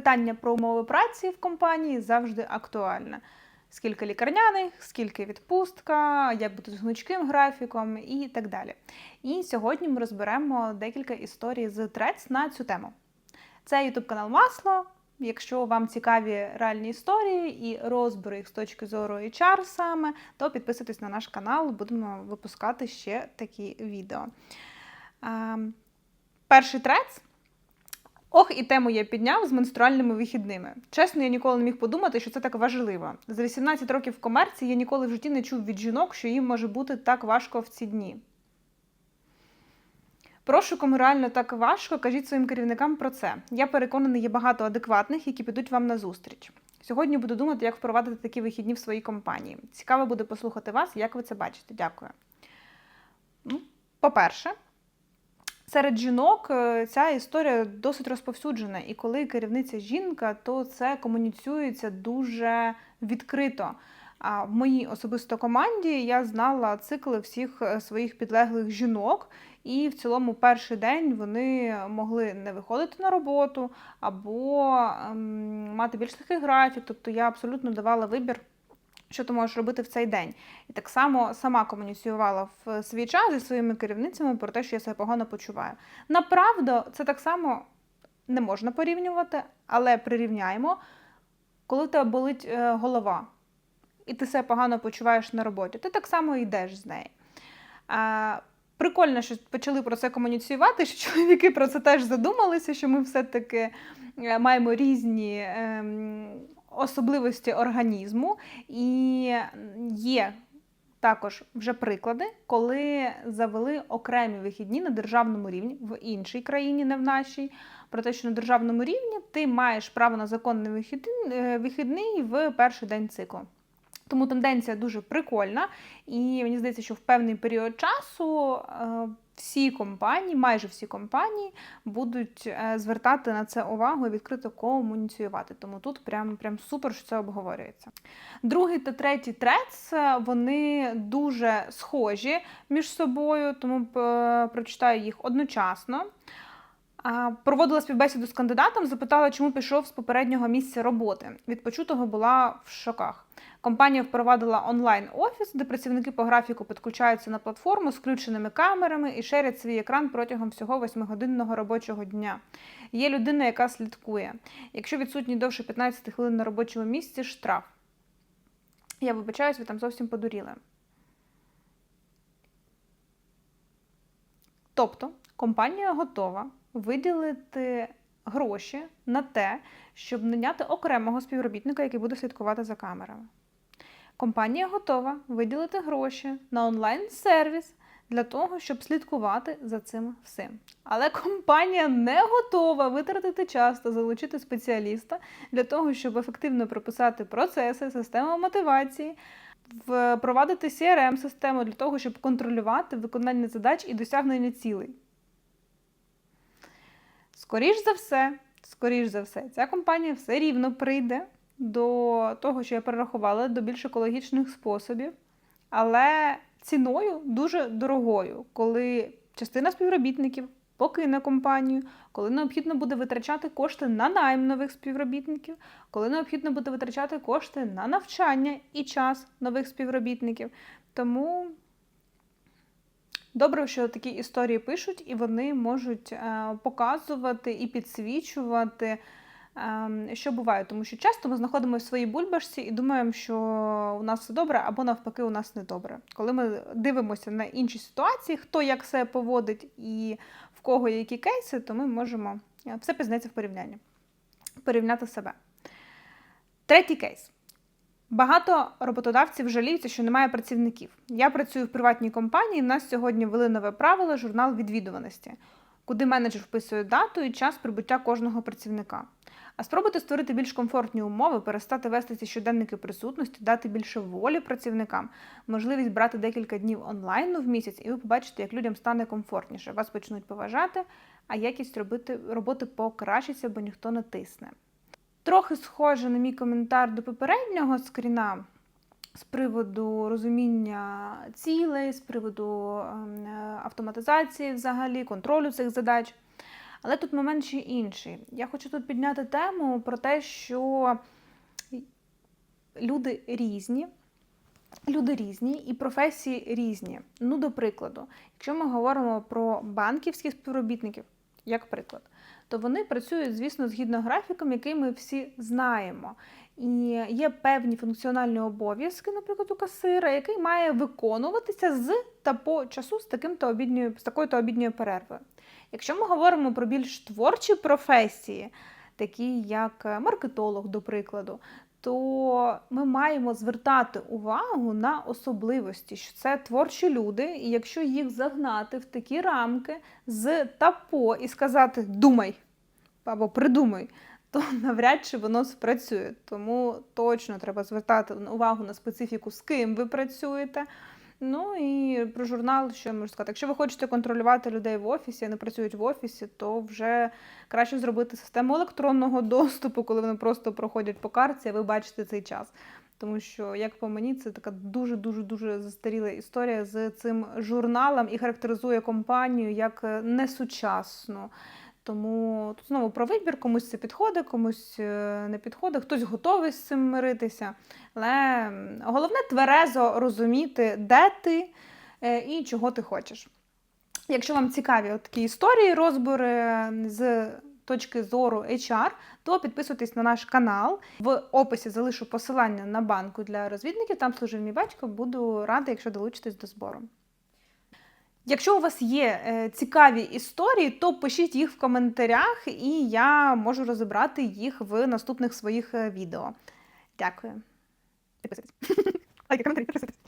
Питання про умови праці в компанії завжди актуальне. Скільки лікарняних, скільки відпустка, як бути з гнучким графіком і так далі. І сьогодні ми розберемо декілька історій з Трец на цю тему. Це ютуб канал Масло. Якщо вам цікаві реальні історії і розбори їх з точки зору HR саме, то підписуйтесь на наш канал, будемо випускати ще такі відео. Ем, Перший трец. Ох, і тему я підняв з менструальними вихідними. Чесно, я ніколи не міг подумати, що це так важливо. За 18 років в комерції я ніколи в житті не чув від жінок, що їм може бути так важко в ці дні. Прошу, кому реально так важко, кажіть своїм керівникам про це. Я переконаний, є багато адекватних, які підуть вам на зустріч. Сьогодні буду думати, як впровадити такі вихідні в своїй компанії. Цікаво буде послухати вас, як ви це бачите. Дякую. Ну, По-перше, серед жінок е, ця історія досить розповсюджена, і коли керівниця жінка, то це комуніцюється дуже відкрито. А в моїй особисто команді я знала цикли всіх е, своїх підлеглих жінок, і в цілому перший день вони могли не виходити на роботу або ем, мати більш такий графік. Тобто я абсолютно давала вибір. Що ти можеш робити в цей день? І так само сама комуніціювала в свій час зі своїми керівницями про те, що я себе погано почуваю. Направду, це так само не можна порівнювати, але прирівняємо, коли тебе болить е, голова, і ти себе погано почуваєш на роботі, ти так само йдеш з неї. Прикольно, що почали про це комуніціювати, що чоловіки про це теж задумалися, що ми все-таки е, маємо різні ем, особливості організму, і є також вже приклади, коли завели окремі вихідні на державному рівні в іншій країні, не в нашій. Про те, що на державному рівні ти маєш право на законний вихідний, е, в перший день циклу. Тому тенденція дуже прикольна, і мені здається, що в певний період часу е, всі компанії, майже всі компанії, будуть е, звертати на це увагу і відкрито комуніціювати. Тому тут прям прям супер, що це обговорюється. Другий та третій трец е, вони дуже схожі між собою, тому прочитаю їх одночасно. Проводила співбесіду з кандидатом, запитала, чому пішов з попереднього місця роботи. Від почутого була в шоках. Компанія впровадила онлайн-офіс, де працівники по графіку підключаються на платформу з включеними камерами і шерять свій екран протягом всього восьмигодинного робочого дня. Є людина, яка слідкує. Якщо відсутній довше 15 хвилин на робочому місці, штраф. Я вибачаюсь, ви там зовсім подуріли. Тобто компанія готова виділити гроші на те, щоб наняти окремого співробітника, який буде слідкувати за камерами. Компанія готова виділити гроші на онлайн-сервіс для того, щоб слідкувати за цим всім. Але компанія не готова витратити час та залучити спеціаліста для того, щоб ефективно прописати процеси, систему мотивації, впровадити CRM-систему для того, щоб контролювати виконання задач і досягнення цілей. Скоріш за все, скоріш за все, ця компанія все рівно прийде до того, що я перерахувала, до більш екологічних способів, але ціною дуже дорогою, коли частина співробітників покине компанію, коли необхідно буде витрачати кошти на найм нових співробітників, коли необхідно буде витрачати кошти на навчання і час нових співробітників. Тому Добре, що такі історії пишуть, і вони можуть е, показувати і підсвічувати, ем, що буває. Тому що часто ми знаходимося в своїй бульбашці і думаємо, що у нас все добре, або навпаки, у нас не добре. Коли ми дивимося на інші ситуації, хто як себе поводить і в кого які кейси, то ми можемо е, все пізнається в порівнянні, порівняти себе. Третій кейс. Багато роботодавців жаліються, що немає працівників. Я працюю в приватній компанії. в нас сьогодні ввели нове правило журнал відвідуваності, куди менеджер вписує дату і час прибуття кожного працівника. А спробуйте створити більш комфортні умови, перестати вести ці щоденники присутності, дати більше волі працівникам, можливість брати декілька днів онлайну в місяць, і ви побачите, як людям стане комфортніше. Вас почнуть поважати, а якість робити, роботи покращиться, бо ніхто не тисне. Трохи схоже на мій коментар до попереднього скріна з приводу розуміння цілей, з приводу ем, автоматизації взагалі, контролю цих задач. Але тут момент ще інший. Я хочу тут підняти тему про те, що люди різні. Люди різні і професії різні. Ну, до прикладу, якщо ми говоримо про банківських співробітників, як приклад, то вони працюють, звісно, згідно графіком, який ми всі знаємо. І є певні функціональні обов'язки, наприклад, у касира, який має виконуватися з та по часу з таким то обідньою, з такою то обідньою перервою. Якщо ми говоримо про більш творчі професії, такі як маркетолог, до прикладу, то ми маємо звертати увагу на особливості, що це творчі люди, і якщо їх загнати в такі рамки з тапо і сказати думай або придумай, то навряд чи воно спрацює. Тому точно треба звертати увагу на специфіку, з ким ви працюєте. Ну і про журнал, що я можу сказати, якщо ви хочете контролювати людей в офісі, не працюють в офісі, то вже краще зробити систему електронного доступу, коли вони просто проходять по карті, а ви бачите цей час. Тому що, як по мені, це така дуже дуже дуже застаріла історія з цим журналом і характеризує компанію як е, несучасну. Тому тут знову про вибір, комусь це підходить, комусь е, не підходить, хтось готовий з цим миритися. Але головне тверезо розуміти, де ти е, і чого ти хочеш. Якщо вам цікаві такі історії, розбори з точки зору HR, то підписуйтесь на наш канал. В описі залишу посилання на банку для розвідників. Там служив мій батько. Буду рада, якщо долучитесь до збору. Якщо у вас є е, цікаві історії, то пишіть їх в коментарях, і я можу розібрати їх в наступних своїх е, відео. Дякую. Підписуйтесь. Коментарі, підписуйтесь.